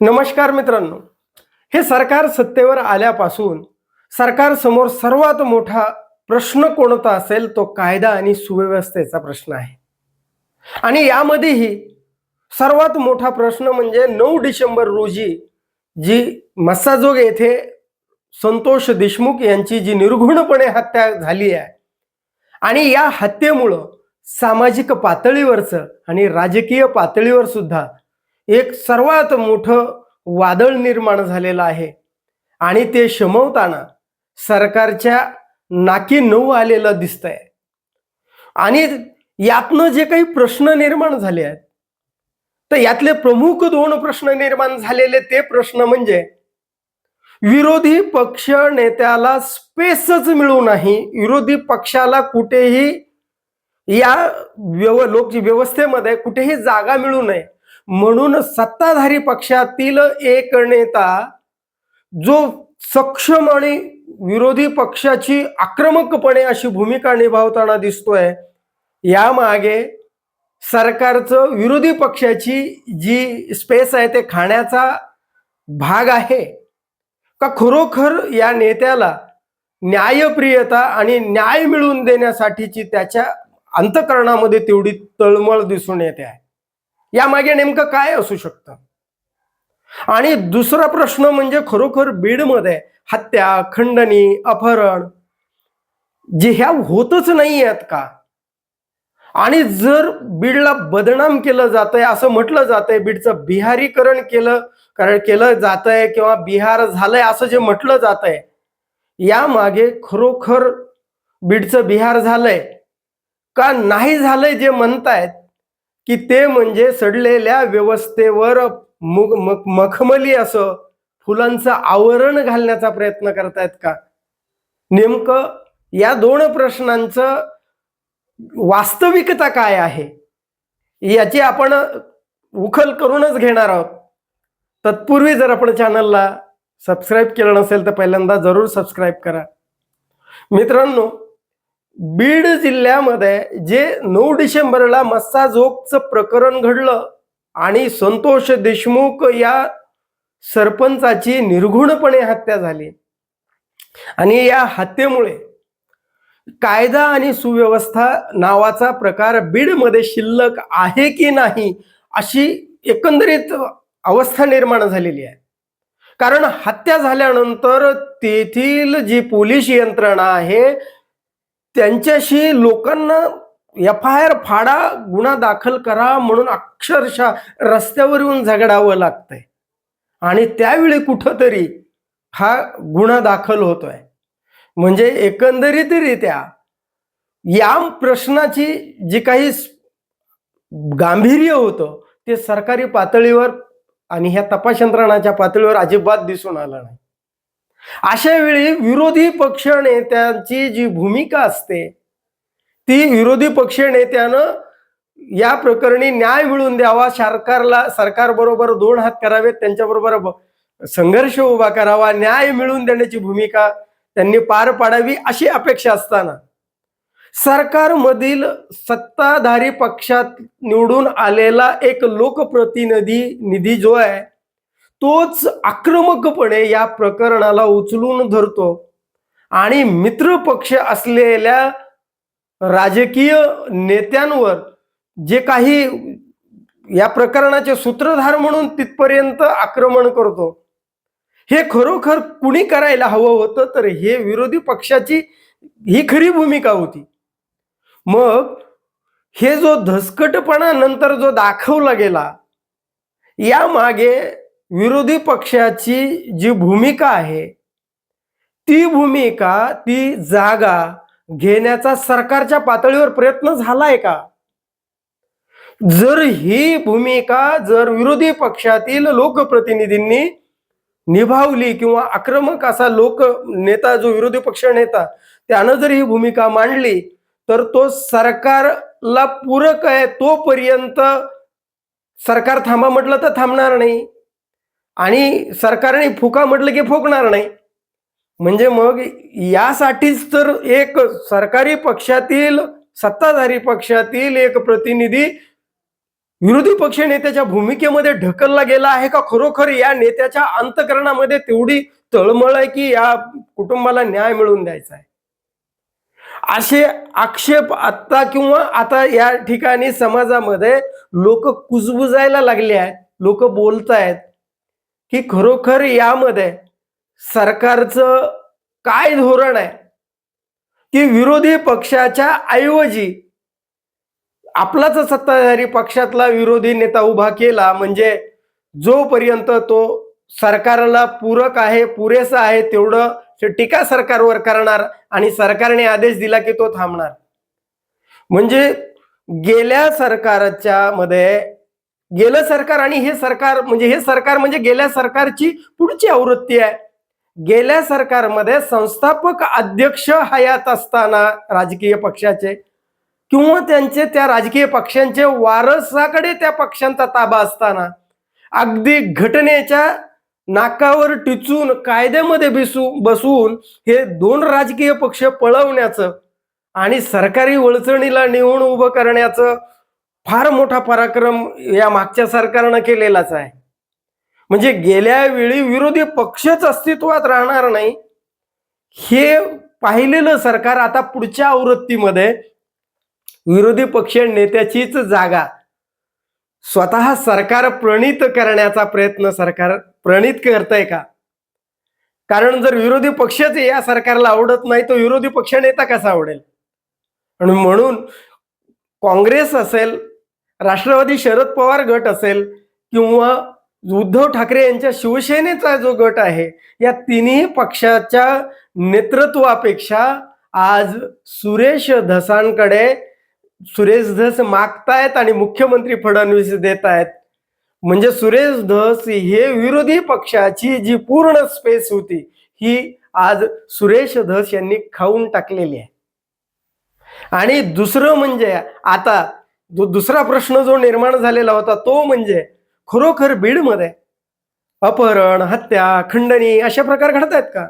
नमस्कार मित्रांनो. हे सरकार सत्तेवर आल्यापासून सरकारसमोर सर्वात मोठा प्रश्न कोणता असेल तो कायदा आणि सुव्यवस्थेचा प्रश्न आहे. आणि यामध्येही सर्वात मोठा प्रश्न म्हणजे नऊ डिसेंबर रोजी जी मस्साजोग येथे संतोष देशमुख यांची जी निर्घुणपणे हत्या झाली आहे आणि या हत्येमुळं सामाजिक पातळीवरचं आणि राजकीय पातळीवर सुद्धा एक सर्वात मोठं वादळ निर्माण झालेलं आहे. आणि ते शमवताना सरकारच्या नाकी नऊ आलेलं दिसतंय. आणि यातनं जे काही प्रश्न निर्माण झाले आहेत तर यातले प्रमुख दोन प्रश्न निर्माण झालेले ते प्रश्न म्हणजे विरोधी पक्ष नेत्याला स्पेसच मिळू नाही. विरोधी पक्षाला कुठेही या व्यव लोक व्यवस्थेमध्ये कुठेही जागा मिळू नये. म्हणून सत्ताधारी पक्षातील एक नेता जो सक्षम आणि विरोधी पक्षाची आक्रमकपणे अशी भूमिका निभावताना दिसतोय यामागे सरकारचं विरोधी पक्षाची जी स्पेस आहे ते खाण्याचा भाग आहे. का खरोखर या नेत्याला न्यायप्रियता आणि न्याय मिळवून देण्यासाठीची त्याच्या अंतकरणामध्ये तेवढी तळमळ दिसून येते आहे? यामागे नेमकं काय असू शकतं? आणि दुसरा प्रश्न म्हणजे खरोखर बीडमध्ये हत्या खंडणी अपहरण जे ह्या होतच नाही आहेत का? आणि जर बीडला बदनाम केलं जातंय असं म्हटलं जातंय बीडचं बिहारीकरण केलं कारण केलं जातंय किंवा बिहार झालंय असं जे म्हटलं जातंय यामागे खरोखर बीडचं बिहार झालंय का नाही झालंय जे म्हणतायत की ते म्हणजे सडलेल्या व्यवस्थेवर मुग मखमली असं फुलांचं आवरण घालण्याचा प्रयत्न करतायत का? नेमकं या दोन प्रश्नांचं वास्तविकता काय आहे? याची आपण उखल करूनच घेणार आहोत. तत्पूर्वी जर आपण चॅनलला सबस्क्राईब केलं नसेल तर पहिल्यांदा जरूर सबस्क्राईब करा. मित्रांनो बीड जिल्ह्यामध्ये जे नऊ डिसेंबरला मस्साजोगचं प्रकरण घडलं आणि संतोष देशमुख या सरपंचाची निर्घुणपणे हत्या झाली. आणि या हत्येमुळे कायदा आणि सुव्यवस्था नावाचा प्रकार बीडमध्ये शिल्लक आहे की नाही अशी एकंदरीत अवस्था निर्माण झालेली आहे. कारण हत्या झाल्यानंतर तेथील जी पोलीस यंत्रणा आहे त्यांच्याशी लोकांना एफ आय आर फाडा गुन्हा दाखल करा म्हणून अक्षरशः रस्त्यावर येऊन झगडावं लागतंय. आणि त्यावेळी कुठंतरी हा गुन्हा दाखल होतोय. म्हणजे एकंदरीतरित्या या प्रश्नाची जी काही गांभीर्य होतं ते सरकारी पातळीवर आणि ह्या तपास यंत्रणाच्या पातळीवर अजिबात दिसून आलं नाही. अशा वेळी विरोधी पक्ष नेत्यांची जी भूमिका असते ती विरोधी पक्ष नेत्यानं या प्रकरणी न्याय मिळवून द्यावा सरकारला सरकारबरोबर दोन हात करावेत त्यांच्याबरोबर संघर्ष उभा करावा न्याय मिळवून देण्याची भूमिका त्यांनी पार पाडावी अशी अपेक्षा असताना सरकारमधील सत्ताधारी पक्षात निवडून आलेला एक लोकप्रतिनिधी निधी जो आहे तोच आक्रमकपणे या प्रकरणाला उचलून धरतो. आणि मित्र पक्ष असलेल्या राजकीय नेत्यांवर जे काही या प्रकरणाचे सूत्रधार म्हणून तिथपर्यंत आक्रमण करतो. हे खरोखर कुणी करायला हवं होतं? तर हे विरोधी पक्षाची ही खरी भूमिका होती. मग हे जो धसकटपणा नंतर जो दाखवला गेला या मागे विरोधी पक्षाची जी भूमिका आहे ती भूमिका ती जागा घेण्याचा सरकारच्या पातळीवर प्रयत्न झालाय का? जर ही भूमिका जर विरोधी पक्षातील लोकप्रतिनिधींनी निभावली किंवा आक्रमक असा लोक नेता जो विरोधी पक्ष नेता त्यानं जर ही भूमिका मांडली तर तो सरकारला पूरक आहे तोपर्यंत सरकार थांबा म्हटलं तर थांबणार नाही. आणि सरकारने फुका म्हटलं की फुकणार नाही. म्हणजे मग यासाठीच तर एक सरकारी पक्षातील सत्ताधारी पक्षातील एक प्रतिनिधी विरोधी पक्ष नेत्याच्या भूमिकेमध्ये ढकलला गेला आहे का? खरोखर या नेत्याच्या अंतकरणामध्ये तेवढी तळमळ आहे की या कुटुंबाला न्याय मिळवून द्यायचा आहे? असे आक्षेप आता किंवा आता या ठिकाणी समाजामध्ये लोक कुजबुजायला लागले आहेत लोक बोलतायत की खरोखर यामध्ये सरकारचं काय धोरण आहे? की विरोधी पक्षाच्या ऐवजी आपलाच सत्ताधारी पक्षातला विरोधी नेता उभा केला म्हणजे जोपर्यंत तो सरकारला पूरक आहे पुरेसा आहे तेवढं ते टीका सरकारवर करणार आणि सरकारने आदेश दिला की तो थांबणार. म्हणजे गेल्या सरकारच्या मध्ये गेलं सरकार आणि हे सरकार म्हणजे हे सरकार म्हणजे गेल्या सरकारची पुढची आवृत्ती आहे. गेल्या सरकारमध्ये संस्थापक अध्यक्ष हयात असताना राजकीय पक्षाचे किंवा त्यांचे त्या राजकीय पक्षांचे वारसाकडे त्या पक्षांचा ताबा असताना अगदी घटनेच्या नाकावर टिचून कायद्यामध्ये बिसू बसून हे दोन राजकीय पक्ष पळवण्याचं आणि सरकारी वळचणीला नेऊन उभं करण्याचं फार मोठा पराक्रम या मागच्या सरकारनं केलेलाच आहे. म्हणजे गेल्या वेळी विरोधी पक्षच अस्तित्वात राहणार नाही. हे पाहिलेलं सरकार आता पुढच्या आवृत्तीमध्ये विरोधी पक्ष नेत्याचीच जागा स्वतः सरकार प्रणित करण्याचा प्रयत्न सरकार प्रणित करतंय का? कारण जर विरोधी पक्षच या सरकारला आवडत नाही तर विरोधी पक्ष नेता कसा आवडेल? आणि म्हणून काँग्रेस असेल राष्ट्रवादी शरद पवार गट असेल किंवा उद्धव ठाकरे यांच्या शिवसेनेचा जो गट आहे या तिन्ही पक्षाच्या नेतृत्वापेक्षा आज सुरेश धसांकडे सुरेश धस मागतायत आणि मुख्यमंत्री फडणवीस देत आहेत म्हणजे सुरेश धस हे विरोधी पक्षाची जी पूर्ण स्पेस होती ही आज सुरेश धस यांनी खाऊन टाकलेली आहे. आणि दुसरं म्हणजे आता जो दुसरा प्रश्न जो निर्माण झालेला होता तो म्हणजे खरोखर बीडमध्ये अपहरण हत्या खंडणी अशा प्रकार घडत आहेत का?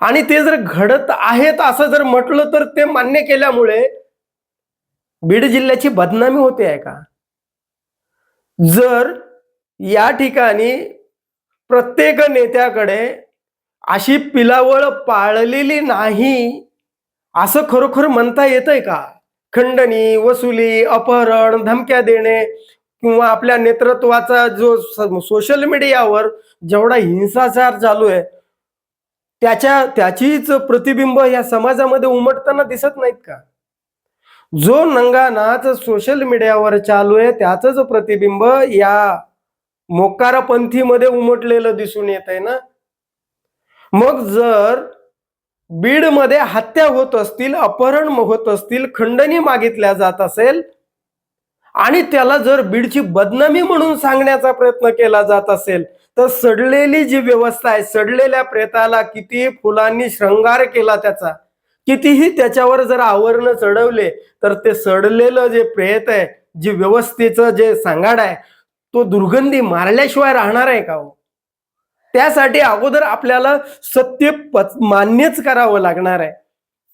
आणि ते जर घडत आहेत असं जर म्हटलं तर ते मान्य केल्यामुळे बीड जिल्ह्याची बदनामी होते आहे का? जर या ठिकाणी प्रत्येक नेत्याकडे अशी पिलावळ पाळलेली नाही असं खरोखर म्हणता येतंय का? खंडणी वसुली अपहरण धमक्या देणे किंवा आपल्या नेतृत्वाचा जो सोशल मीडियावर जेवढा हिंसाचार चालू आहे त्याच्या त्याचीच प्रतिबिंब या समाजामध्ये उमटताना दिसत नाहीत का? जो नंगा नाच सोशल मीडियावर चालू आहे त्याचंच प्रतिबिंब या मोकारापंथीमध्ये उमटलेलं दिसून येत आहे ना? मग जर बीडमध्ये हत्या होत असतील अपहरण होत असतील खंडणी मागितल्या जात असेल आणि त्याला जर बीडची बदनामी म्हणून सांगण्याचा प्रयत्न केला जात असेल तर सडलेली जी व्यवस्था आहे सडलेल्या प्रेताला किती फुलांनी श्रंगार केला त्याचा कितीही त्याच्यावर जर आवरण चढवले तर ते सडलेलं जे प्रेत आहे जे व्यवस्थेचं जे सांगाड आहे तो दुर्गंधी मारल्याशिवाय राहणार आहे का हो? त्यासाठी अगोदर आपल्याला सत्य मान्यच करावं लागणार आहे.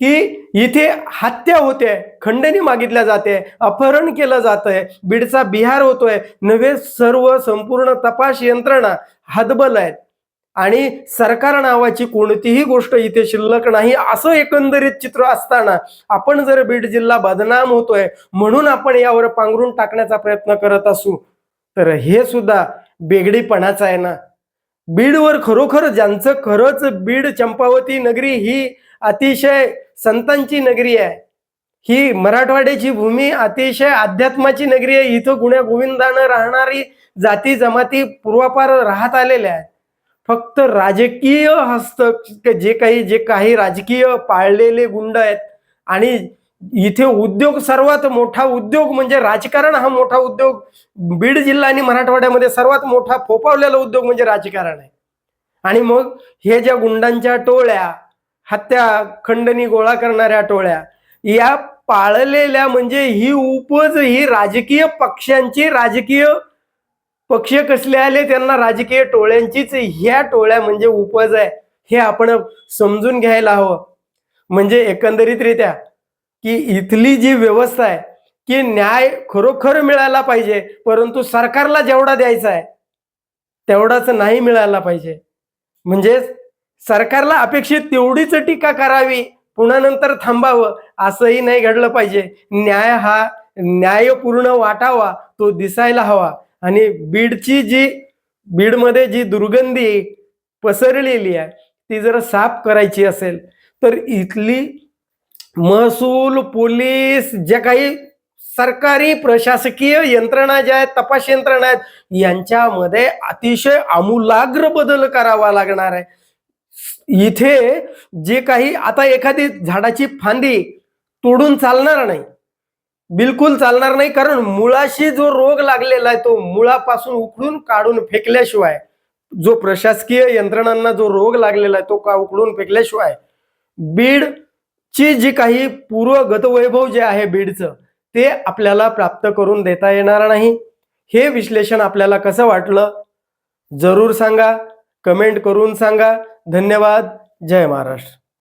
की इथे हत्या होते खंडणी मागितल्या जाते अपहरण केलं जात आहे बीडचा बिहार होतोय नव्हे सर्व संपूर्ण तपास यंत्रणा हदबल आहेत. आणि सरकार नावाची कोणतीही गोष्ट इथे शिल्लक नाही असं एकंदरीत चित्र असताना आपण जर बीड जिल्हा बदनाम होतोय म्हणून आपण यावर पांघरून टाकण्याचा प्रयत्न करत असू तर हे सुद्धा बेगडीपणाचं आहे ना. बीडवर खरोखर ज्यांचं खरंच बीड चंपावती नगरी ही अतिशय संतांची नगरी आहे. ही मराठवाड्याची भूमी अतिशय अध्यात्माची नगरी आहे. इथं गुण्या गोविंदानं राहणारी जाती जमाती पूर्वापार राहत आलेल्या आहेत. फक्त राजकीय हस्त जे काही जे काही राजकीय पाळलेले गुंड आहेत आणि इथे उद्योग सर्वात मोठा उद्योग म्हणजे राजकारण हा मोठा उद्योग. बीड जिल्हा आणि मराठवाड्यामध्ये सर्वात मोठा फोपावलेला उद्योग म्हणजे राजकारण आहे. आणि मग हे ज्या गुंडांच्या टोळ्या हत्या खंडणी गोळा करणाऱ्या टोळ्या या पाळलेल्या म्हणजे ही उपज ही राजकीय पक्षांची राजकीय पक्ष कसले आले त्यांना राजकीय टोळ्यांचीच ह्या टोळ्या म्हणजे उपज आहे. हे आपण समजून घ्यायला हवं. म्हणजे एकंदरीतरित्या की इथली जी व्यवस्था आहे की न्याय खरोखर मिळायला पाहिजे परंतु सरकारला जेवढा द्यायचा आहे तेवढाच नाही मिळायला पाहिजे. म्हणजेच सरकारला अपेक्षित तेवढीच टीका करावी पुन्हा नंतर थांबावं असंही नाही घडलं पाहिजे. न्याय हा न्यायपूर्ण वाटावा तो दिसायला हवा. आणि बीडची जी बीडमध्ये जी दुर्गंधी पसरलेली आहे ती जर साफ करायची असेल तर इथली महसूल पोलीस जे काही सरकारी प्रशासकीय यंत्रणा ज्या आहेत तपास यंत्रणा आहेत यांच्यामध्ये अतिशय आमूलाग्र बदल करावा लागणार आहे. इथे जे काही आता एखादी झाडाची फांदी तोडून चालणार नाही. बिलकुल चालणार नाही कारण मुळाशी जो रोग लागलेला आहे तो मुळापासून उकडून काढून फेकल्याशिवाय जो प्रशासकीय यंत्रणांना जो रोग लागलेला आहे तो का उकडून फेकल्याशिवाय बीड ची जी काही पूर्व गतवैभव जे आहे बीडचं ते आपल्याला प्राप्त करून देता येणार नाही. हे विश्लेषण आपल्याला कसं वाटलं? जरूर सांगा कमेंट करून सांगा. धन्यवाद. जय महाराष्ट्र.